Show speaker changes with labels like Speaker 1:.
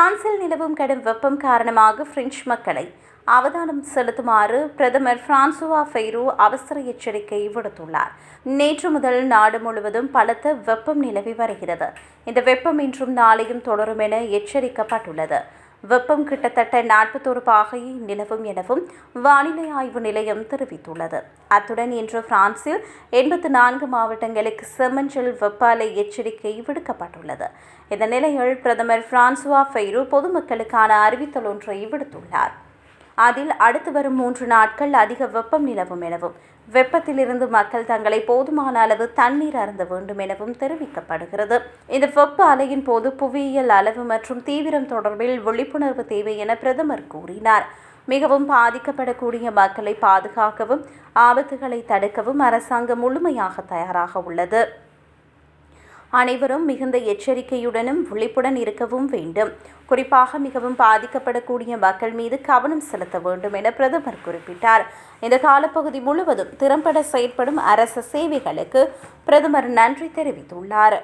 Speaker 1: பிரான்சில் நிலவும் கடும் வெப்பம் காரணமாக பிரெஞ்சு மக்களை அவதானம் செலுத்துமாறு பிரதமர் பிரான்சுவா ஃபெய்ரோ அவசர எச்சரிக்கை விடுத்துள்ளார். நேற்று முதல் நாடு முழுவதும் பலத்த வெப்பம் நிலவி வருகிறது. இந்த வெப்பம் இன்றும் நாளையும் தொடரும் என எச்சரிக்கப்பட்டுள்ளது. வெப்பம் கிட்டத்தட்ட நாற்பத்தோரு பாகையை நிலவும் எனவும் வானிலை ஆய்வு நிலையம் தெரிவித்துள்ளது. அத்துடன் இன்று பிரான்சில் எண்பத்து நான்கு மாவட்டங்களுக்கு செம்மஞ்சல் வெப்ப அலை எச்சரிக்கை விடுக்கப்பட்டுள்ளது. இந்த நிலையில் பிரதமர் பிரான்சுவா ஃபெய்ரோ பொதுமக்களுக்கான அறிவித்தல் ஒன்றை விடுத்துள்ளார். அதில் அடுத்து வரும் மூன்று நாட்கள் அதிக வெப்பம் நிலவும் எனவும் வெப்பத்திலிருந்து மக்கள் தங்களை போதுமான அளவு தண்ணீர் அருந்த வேண்டும் எனவும் தெரிவிக்கப்படுகிறது. இந்த வெப்ப அலையின் போது புவியியல் அளவு மற்றும் தீவிரம் தொடர்பில் விழிப்புணர்வு தேவை என பிரதமர் கூறினார். மிகவும் பாதிக்கப்படக்கூடிய மக்களை பாதுகாக்கவும் ஆபத்துகளை தடுக்கவும் அரசாங்கம் முழுமையாக தயாராக உள்ளது. அனைவரும் மிகுந்த எச்சரிக்கையுடனும் விழிப்புடன் இருக்கவும் வேண்டும். குறிப்பாக மிகவும் பாதிக்கப்படக்கூடிய மக்கள் மீது கவனம் செலுத்த வேண்டும் என பிரதமர் குறிப்பிட்டார். இந்த காலப்பகுதி முழுவதும் திறம்பட செயற்படும் அரச சேவைகளுக்கு பிரதமர் நன்றி தெரிவித்துள்ளார்.